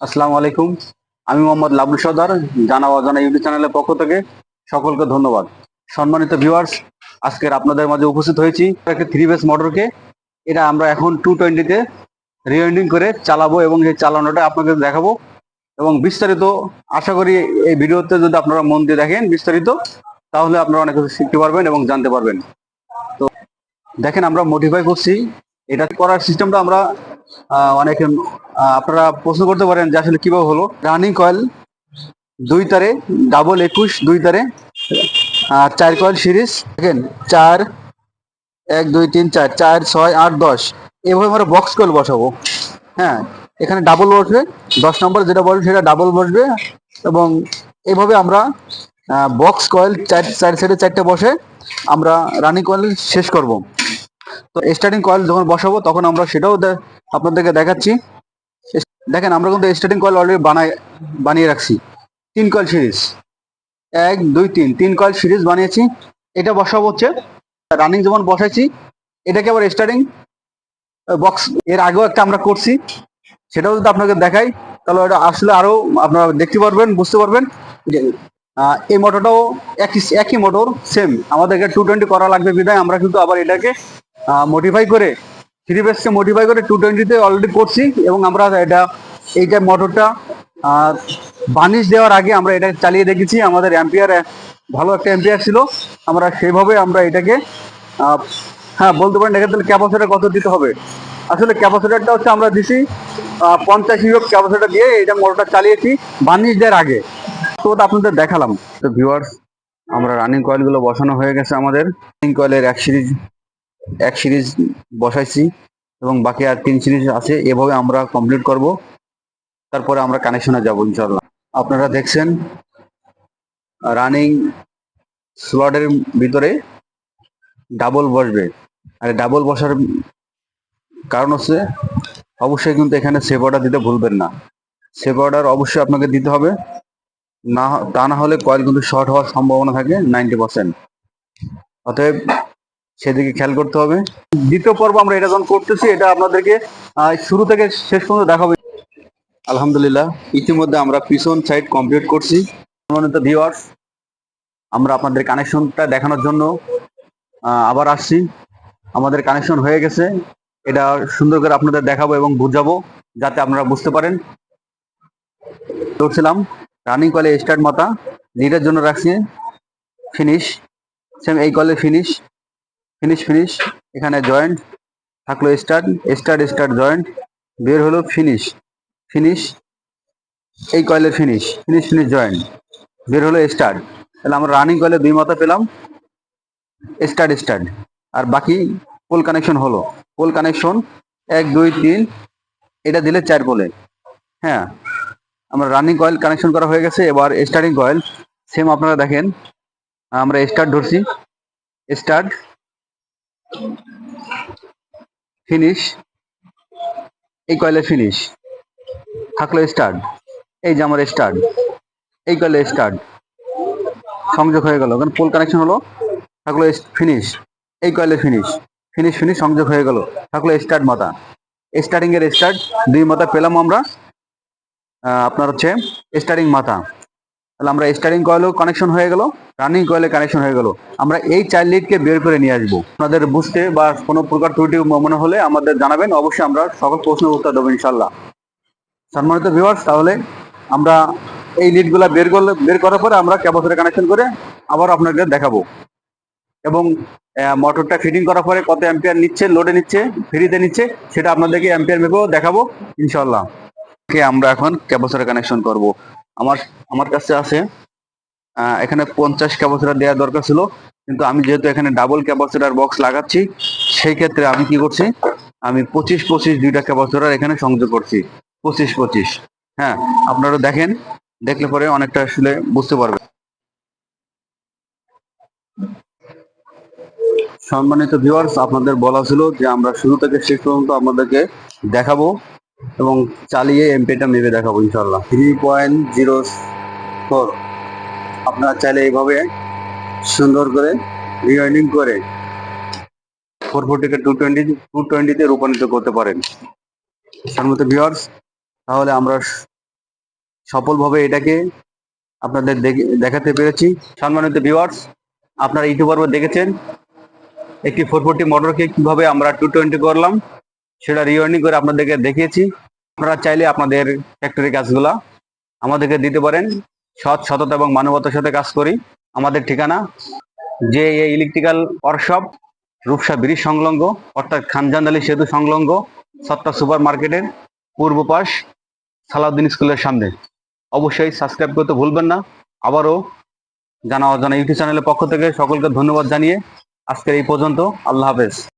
আসসালামু আলাইকুম। আমি মোহাম্মদ লাবলু সর্দার, জানা অজানা ইউটিউব চ্যানেলের পক্ষ থেকে সকলকে ধন্যবাদ। সম্মানিত ভিউয়ার্স আজকের আপনাদের মাঝে উপস্থিত হয়েছি একটা থ্রি বেস মোটরকে এটা আমরা এখন টু টোয়েন্টিতে রিওয়েন্ডিং করে চালাবো এবং এই চালানোটা আপনাদের দেখাবো। এবং বিস্তারিত আশা করি এই ভিডিওতে যদি আপনারা মন দিয়ে দেখেন বিস্তারিত, তাহলে আপনারা অনেক কিছু শিখতে পারবেন এবং জানতে পারবেন। তো দেখেন আমরা মডিফাই করছি। এটা করার সিস্টেমটা আমরা অনেক আপনারা প্রশ্ন করতে পারেন যে আসলে কীভাবে হলো। রানিং কয়েল দুই তারে ডাবল একুশ, দুই তারে, আর চার কয়েল সিরিজ দেখেন, চার, এক, দুই, তিন, চার চার, ছয়, আট, দশ। এভাবে আমরা বক্স কয়েল বসাবো। হ্যাঁ এখানে ডাবল বসবে, দশ নম্বর যেটা বলবে সেটা ডাবল বসবে এবং এভাবে আমরা বক্স কয়েল চার চার সাইডে চারটে বসে আমরা রানিং কয়েল শেষ করব। তো স্টার্টিং কয়েল যখন বসাবো, তখন আমরা সেটাও আপনাদেরকে দেখাচ্ছি। দেখেন, আমরা কিন্তু স্টার্টিং কয়েল অলরেডি বানাই বানিয়ে রাখছি। তিন কয়েল সিরিজ এক, দুই, তিন। তিন কয়েল সিরিজ বানিয়েছি। এটা বসাবো হচ্ছে রানিং যেমন বসাইছি, এটাকে আবার স্টার্টিং বক্স এর আগেও একটা আমরা করছি। সেটাও যদি আপনাকে দেখাই, তাহলে এটা আসলে আরও আপনারা দেখতে পারবেন, বুঝতে পারবেন এই মোটরটাও একই একই মোটর সেম আমাদেরকে টু টোয়েন্টি করা লাগবে বিধায়, আমরা কিন্তু আবার এটাকে মডিফাই করে থ্রি বেসকে মডিফাই করে টু টোয়েন্টিতে অলরেডি করছি এবং আমরা এটা, এইটা মোটরটা বানিশ দেওয়ার আগে আমরা এটা চালিয়ে দেখেছি। আমাদের অ্যাম্পিয়ার ভালো একটা অ্যাম্পিয়ার ছিল। আমরা সেইভাবে আমরা এটাকে হ্যাঁ বলতে পারেন এখানে ক্যাপাসিটার কত দিতে হবে? আসলে ক্যাপাসিটারটা হচ্ছে আমরা দিছি পঞ্চাশ ইউরো ক্যাপাসিটার দিয়ে এটা মোটরটা চালিয়েছি বানিশ দেওয়ার আগে। তো ওটা আপনাদের দেখালাম। তো ভিউয়ার্স আমরা রানিং কয়েলগুলো বসানো হয়ে গেছে আমাদের। রানিং কয়েলের এক সিরিজ এক সিরিজ বসাইছি এবং বাকি আর তিন সিরিজ আছে, এভাবে আমরা কমপ্লিট করব। তারপরে আমরা কানেকশনে যাব ইনশাল্লাহ আপনারা দেখছেন রানিং স্লটের ভিতরে ডাবল বসবে। আর ডাবল বসার কারণ হচ্ছে, অবশ্যই কিন্তু এখানে সেভ অর্ডার দিতে ভুলবেন না। সেভ অর্ডার অবশ্যই আপনাকে দিতে হবে। না, তা না হলে কয়েল কিন্তু শর্ট হওয়ার সম্ভাবনা থাকে নাইনটি পার্সেন্ট অতএব সেদিকে খেয়াল করতে হবে। দ্বিতীয় পর্ব আমরা এটা যখন করতেছি, এটা আপনাদেরকে শুরু থেকে শেষ পর্যন্ত দেখাবো। আলহামদুলিল্লাহ, ইতিমধ্যে আমরা পিছন সাইড কমপ্লিট করছি। সম্মানিত ভিউয়ার্স আমরা আপনাদের কানেকশনটা দেখানোর জন্য আবার আসছি। আমাদের কানেকশন হয়ে গেছে। এটা সুন্দর করে আপনাদের দেখাবো এবং বুঝাবো, যাতে আপনারা বুঝতে পারেন। করছিলাম রানিং কলে স্টার্ট মাথা লিডের জন্য রাখছি। ফিনিশ সেম এই কলে ফিনিশ ফিনিশ ফিনিশ এখানে জয়েন্ট থাকল স্টার্ট স্টার্ট স্টার্ট জয়েন্ট বের হলো ফিনিশ ফিনিশ এই কয়েলের ফিনিশ ফিনিশ ফিনিশ জয়েন্ট বের হলো স্টার্ট তাহলে আমরা রানিং কয়েলে দুই মাথা পেলাম স্টার্ট স্টার্ট আর বাকি পোল কানেকশন হলো। পোল কানেকশন এক, দুই, তিন, এটা দিলে চার পোলে হ্যাঁ আমরা রানিং কয়েল কানেকশন করা হয়ে গেছে, এবার স্টার্টিং কয়েল সেম আপনারা দেখেন, আমরা স্টার্ট ধরছি স্টার্ট ফিনিশ এই কয়েলের ফিনিশ থাকল স্টার্ট এই যে আমার স্টার্ট এই কয়েলের স্টার্ট সংযোগ হয়ে গেল। কারণ পোল কানেকশন হলো। থাকল ফিনিশ এই কয়েলের ফিনিশ ফিনিশ ফিনিশ সংযোগ হয়ে গেল। থাকল স্টার্ট মাথা। স্টার্টিং এর স্টার্ট দুই মাথা পেলাম আমরা আপনার হচ্ছে স্টার্টিং মাথা। তাহলে আমরা স্টার্টিং কয়েলও কানেকশন হয়ে গেল রানিং কয়েলে কানেকশন হয়ে গেল। আমরা এই চাইল্ড লিডকে বের করে নিয়ে আসব। আপনাদের বুঝতে বা কোনো প্রকার ত্রুটি মনে হলে আমাদের জানাবেন, অবশ্যই আমরা সকল প্রশ্নের উত্তর দেবো ইনশাল্লাহ সম্মানিত ভিউয়ার্স তাহলে আমরা এই লিডগুলা বের করলে, বের করার পরে আমরা ক্যাপাসিটার কানেকশন করে আবার আপনাদের দেখাবো। এবং মোটরটা ফিটিং করার পরে কত অ্যাম্পিয়ার নিচ্ছে লোডে নিচ্ছে ফ্রিতে নিচ্ছে, সেটা আপনাদেরকে অ্যাম্পিয়ার মেপেও দেখাবো ইনশাল্লাহ আমরা এখন ক্যাপাসিটার কানেকশন করব। আমার আমার কাছে আছে এখানে পঞ্চাশ ক্যাপাসিটার দেওয়ার দরকার ছিল, কিন্তু আমি যেহেতু এখানে ডাবল ক্যাপাসিটার বক্স লাগাচ্ছি, সেই ক্ষেত্রে আমি কি করছি, আমি পঁচিশ পঁচিশ দুইটা ক্যাপাসিটার এখানে সংযোগ করছি, পঁচিশ পঁচিশ। হ্যাঁ আপনারা দেখেন, দেখলে পরে অনেকটা আসলে বুঝতে পারবেন। সম্মানিত ভিউয়ার্স আপনাদের বলা ছিল যে আমরা শুরু থেকে শেষ পর্যন্ত আপনাদেরকে দেখাবো। এবং চালিয়ে এমপিটা মেপে দেখাবো ইনশাল্লাহ থ্রি পয়েন্ট জিরো ফোর আপনারা চাইলে এইভাবে সুন্দর করে রিওয়াইন্ডিং করে ফোর ফোরটিকে টু টোয়েন্টি টু টোয়েন্টিতে রূপান্তরিত করতে পারেন। সম্মানিত ভিউয়ার্স তাহলে আমরা সফলভাবে এটাকে আপনাদের দেখে- দেখাতে পেরেছি। সম্মানিত ভিউয়ার্স আপনারা ইউটিউবার দেখেছেন, একটি ফোর ফোরটি মোটরকে কীভাবে আমরা টু টোয়েন্টি করলাম, সেটা রিওয়ার্নিং করে আপনাদেরকে দেখিয়েছি। আপনারা চাইলে আপনাদের ফ্যাক্টরি কাজগুলা আমাদেরকে দিতে পারেন। সৎ, সততা এবং মানবতার সাথে কাজ করি। আমাদের ঠিকানা যে ইলেকট্রিক্যাল ওয়ার্কশপ রূপসা ব্রিজ সংলগ্ন, অর্থাৎ খানজান্দালি সেতু সংলগ্ন, সত্তা সুপার মার্কেটের পূর্ব পাশ, সালাউদ্দিন স্কুলের সামনে। অবশ্যই সাবস্ক্রাইব করতে ভুলবেন না। আবারও জানা অজানা ইউটিউব চ্যানেলের পক্ষ থেকে সকলকে ধন্যবাদ জানিয়ে আজকের এই পর্যন্ত আল্লাহ হাফেজ।